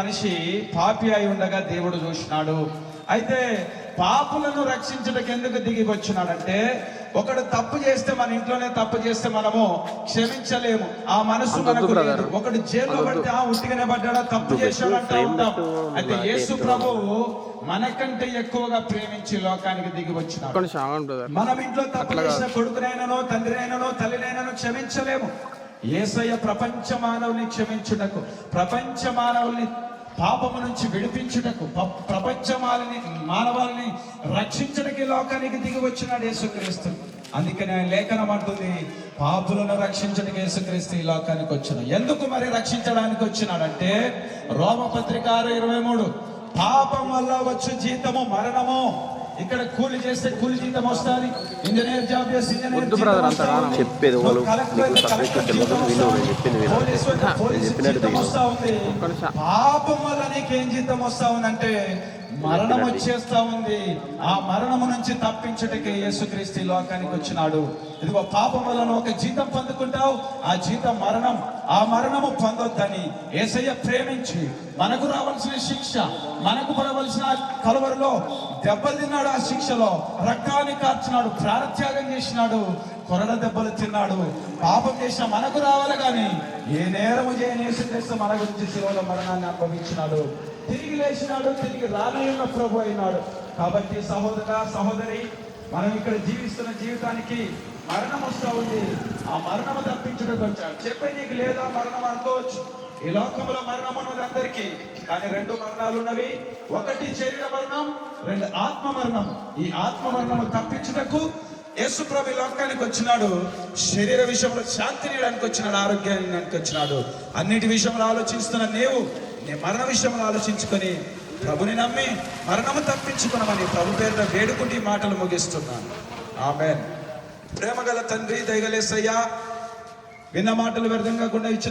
మనిషి పాపి అయి ఉండగా దేవుడు చూసినాడు. అయితే పాపులను రక్షించడానికి ఎందుకు దిగి వచ్చినాడంటే ఒకడు తప్పు చేస్తే మన ఇంట్లోనే తప్పు చేస్తే మనము క్షమించలేము. ఆ మనసు మనకు లేదు. ఒకడు జైల్లో పడితే ఆ ఉట్టిగానే పడ్డాడా? తప్పు చేశాడంటా ఉంటాం అయితే యేసు ప్రభువు మనకంటే ఎక్కువగా ప్రేమించి లోకానికి దిగి వచ్చినాడు. మనం ఇంట్లో తప్పు చేసిన కొడుకునైనానో తండ్రినైనానో తల్లినైనానో క్షమించలేము. ఏసయ్య ప్రపంచ మానవుని క్షమించుటకు ప్రపంచ మానవుల్ని పాపము నుంచి విడిపించుటకు ప- ప్రపంచ మానవుని మానవాల్ని రక్షించడానికి లోకానికి దిగి వచ్చినాడు యేసుక్రీస్తు. అందుకని ఆయన లేఖనం అంటుంది పాపులను రక్షించడానికి యేసుక్రీస్తు ఈ లోకానికి వచ్చిన. ఎందుకు మరి రక్షించడానికి వచ్చినాడంటే రోమపత్రిక ఆరు ఇరవై మూడు పాపం వల్ల వచ్చు జీతము మరణము ఇక్కడ కూలి చేస్తే కూలి జీతం వస్తుంది. ఇంజనీర్ జాబ్ చేస్తే ఇంజనీర్ బ్రదర్ అంత. చెప్పేది వాళ్ళు నీకు సబ్జెక్ట్ తెలియదు. నేను చెప్పింది చెప్పినట్టు. వస్తా ఉంది. పాపం వల్ల నీకేం జీతం వస్తా ఉందంటే మరణం వచ్చేస్తా ఉంది. ఆ మరణము నుంచి తప్పించుటకే యేసుక్రీస్తు లోకానికి వచ్చినాడు. ఇదిగో పాపం వల్ల నువ్వు ఒక జీతం పొందుకుంటావు. ఆ జీతం మరణం. ఆ మరణము పొందొద్దని ఏసయ్య ప్రేమించి మనకు రావాల్సిన శిక్ష మనకు పడవలసిన కలవరలో దెబ్బలు తిన్నాడు ఆ శిక్షలో రక్తాన్ని కార్చినాడు ప్రాణత్యాగం చేసినాడు కొరడ దెబ్బలు తిన్నాడు. పాపం చేసిన మనకు రావాలి కానీ ఏ నేరము చేయనేసి చేస్తే మన గురించి శిలువలో మరణాన్ని అనుభవించినాడు. తిరిగి లేచినాడు తిరిగి రానయ్యున్న ప్రభు అయినాడు. కాబట్టి సహోదర సహోదరి మనం ఇక్కడ జీవిస్తున్న జీవితానికి మరణం వస్తూ ఉంది. ఆ మరణము తప్పించడానికి వచ్చాడు. చెప్పే నీకు లేదా? మరణం అనుకోవచ్చు. ఈ లోకంలో మరణం ఉన్నది అందరికీ. కానీ రెండు మరణాలు ఉన్నవి. ఒకటి శరీర మరణం రెండు ఆత్మ మరణం. ఈ ఆత్మ మరణము తప్పించుటకు యేసుప్రభు ఈ లోకానికి వచ్చినాడు. శరీర విషయంలో శాంతినియడానికి వచ్చినాడు ఆరోగ్యాన్ని వచ్చినాడు. అన్నిటి విషయంలో ఆలోచిస్తున్న నీవు నీ మరణ విషయంలో ఆలోచించుకొని ప్రభుని నమ్మి మరణము తప్పించుకున్నామని ప్రభు పేరున వేడుకుంటే మాటలు ముగిస్తున్నాను. ఆమె ప్రేమగల తండ్రి దయగలేసయ్యా విన్న మాటలు వ్యర్థంగా కాకుండా ఇచ్చిన